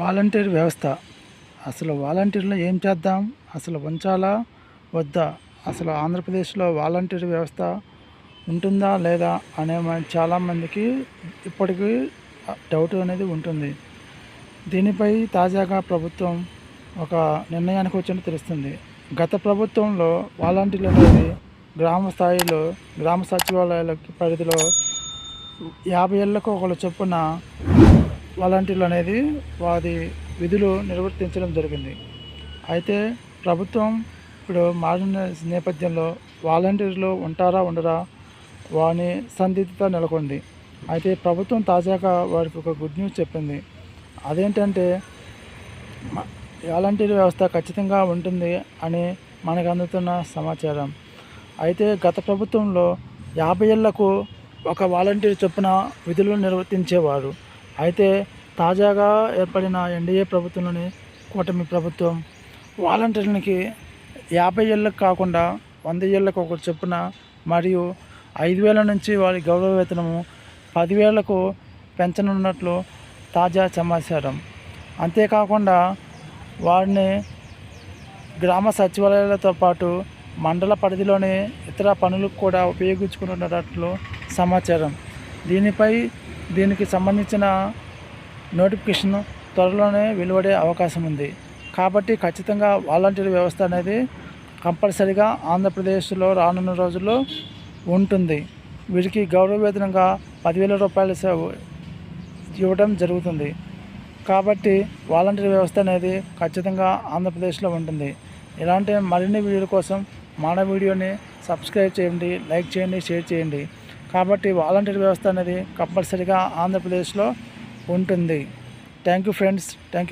Volunteer వ్యవస్థ. అసలు వాలంటీర్లు ఏం చేద్దాం? అసలు ఉంచాలా? వద్దా? అసలు ఆంధ్రప్రదేశ్లో వాలంటీర్ వ్యవస్థ ఉంటుందా లేదా అనే చాలామందికి ఇప్పటికీ డౌట్ అనేది ఉంటుంది. దీనిపై తాజాగా ప్రభుత్వం ఒక నిర్ణయానికి వచ్చినట్టు తెలుస్తుంది. గత ప్రభుత్వంలో వాలంటీర్లు అనేది గ్రామ స్థాయిలో గ్రామ సచివాలయాల పరిధిలో యాభై ఏళ్ళకు ఒకళ్ళు చొప్పున వాలంటీర్లు అనేది వారి విధులు నిర్వర్తించడం జరిగింది. అయితే ప్రభుత్వం ఇప్పుడు మారిన నేపథ్యంలో వాలంటీర్లు ఉంటారా ఉండరా వాని సందిగ్ధత నెలకొంది. అయితే ప్రభుత్వం తాజాగా వారికి ఒక గుడ్ న్యూస్ చెప్పింది. అదేంటంటే వాలంటీర్ వ్యవస్థ ఖచ్చితంగా ఉంటుంది అని మనకు అందుతున్న సమాచారం. అయితే గత ప్రభుత్వంలో యాభై ఏళ్ళకు ఒక వాలంటీర్ చొప్పున విధులు నిర్వర్తించేవారు. అయితే తాజాగా ఏర్పడిన ఎన్డీఏ ప్రభుత్వంలోని కూటమి ప్రభుత్వం వాలంటీర్లకి యాభై ఏళ్ళకు కాకుండా వంద ఏళ్ళకు ఒక చొప్పున మరియు ఐదు వేల నుంచి వారి గౌరవ వేతనము పదివేలకు పెంచనున్నట్లు తాజా సమాచారం. అంతేకాకుండా వారిని గ్రామ సచివాలయాలతో పాటు మండల పరిధిలోని ఇతర పనులకు కూడా ఉపయోగించుకుంటున్నట్లు సమాచారం. దీనిపై దీనికి సంబంధించిన నోటిఫికేషన్ త్వరలోనే వెలువడే అవకాశం ఉంది. కాబట్టి ఖచ్చితంగా వాలంటీర్ వ్యవస్థ అనేది కంపల్సరిగా ఆంధ్రప్రదేశ్లో రానున్న రోజుల్లో ఉంటుంది. వీరికి గౌరవ వేతనంగా పదివేల రూపాయలు ఇవ్వడం జరుగుతుంది. కాబట్టి వాలంటీర్ వ్యవస్థ అనేది ఖచ్చితంగా ఆంధ్రప్రదేశ్లో ఉంటుంది. ఇలాంటి మరిన్ని వీడియోల కోసం మన వీడియోని సబ్స్క్రైబ్ చేయండి లైక్ చేయండి షేర్ చేయండి. కాబట్టి వాలంటీర్ వ్యవస్థ అనేది కంపల్సరీగా ఆంధ్రప్రదేశ్లో ఉంటుంది. Thank you friends thank you